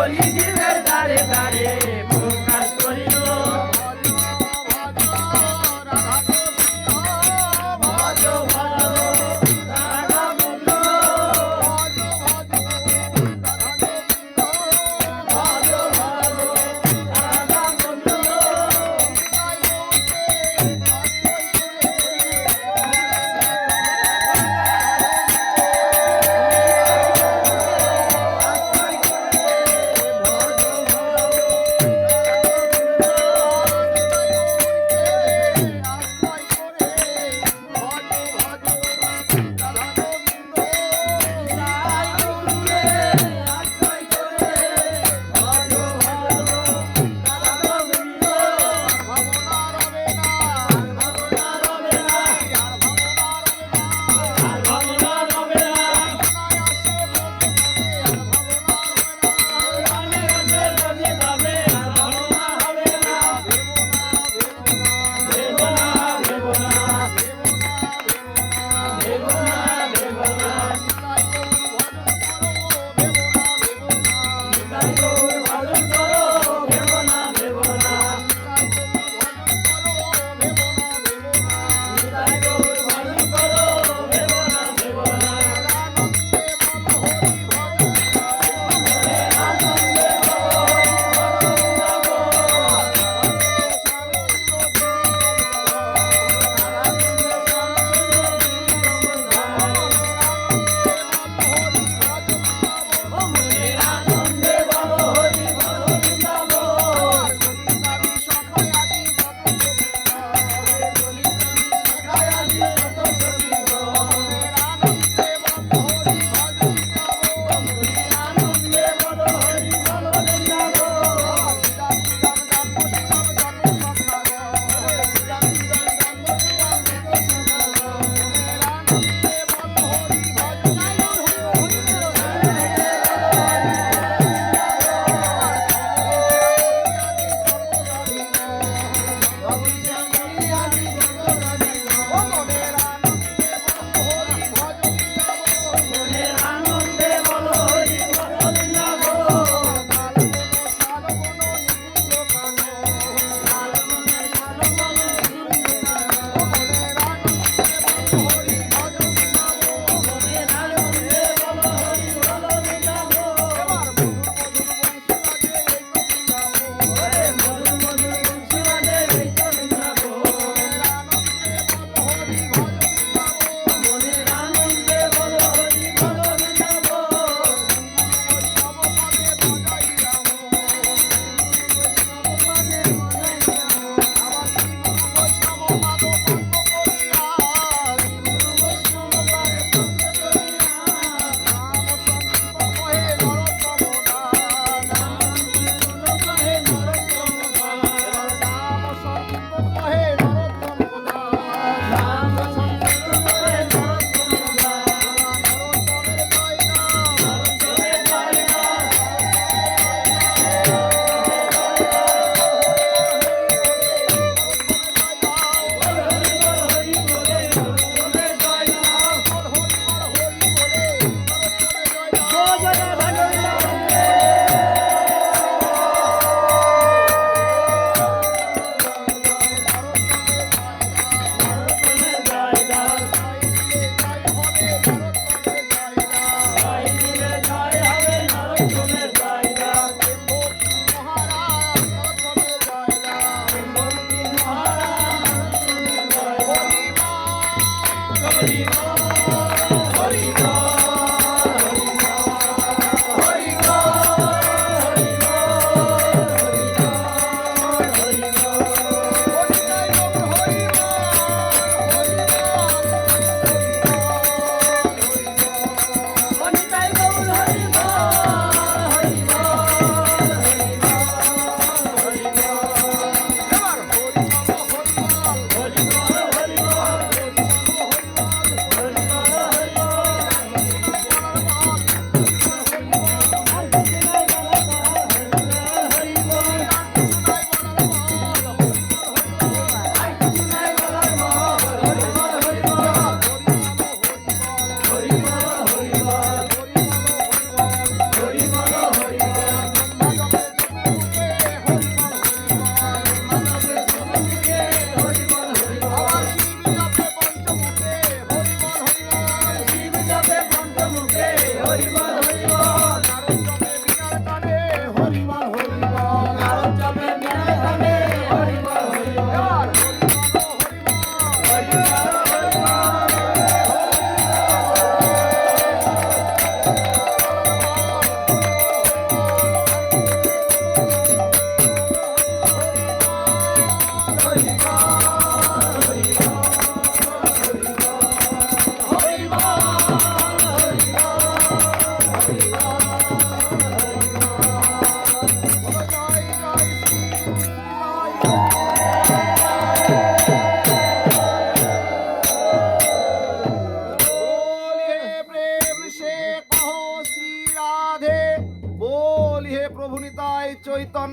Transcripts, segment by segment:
Holy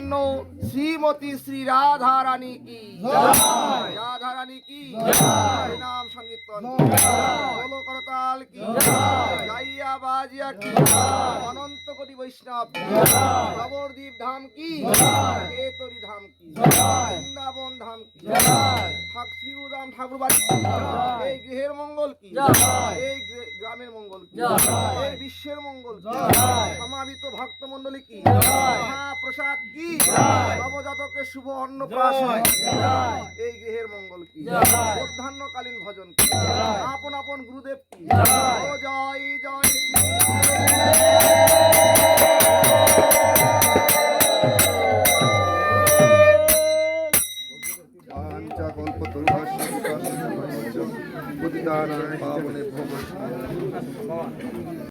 Chaitanya Shrimati Shri Radha Rani কি রাধা রানী কি নাম সংকীর্তন বলো করতাল কি গাইয়া বাজিয়া কি অনন্ত কোটি বৈষ্ণব নবদ্বীপ ধাম কি কেতরি ধাম কি বৃন্দাবন ধাম কি শ্রীগুদাম ঠাকুর বাড়ি এই গৃহের মঙ্গল কি এই গ্রামের মঙ্গল কি? এই বিশ্বের মঙ্গল কি? সমাবিত ভক্ত মন্ডলী কি প্রসাদ কি? নবজাতকের শুভ অন্ন অন্নপ্রাশন এই গৃহের মঙ্গল কি? মধ্যাহ্নকালীন ভজন কি? আপন আপন গুরুদেব কি? জয় জয়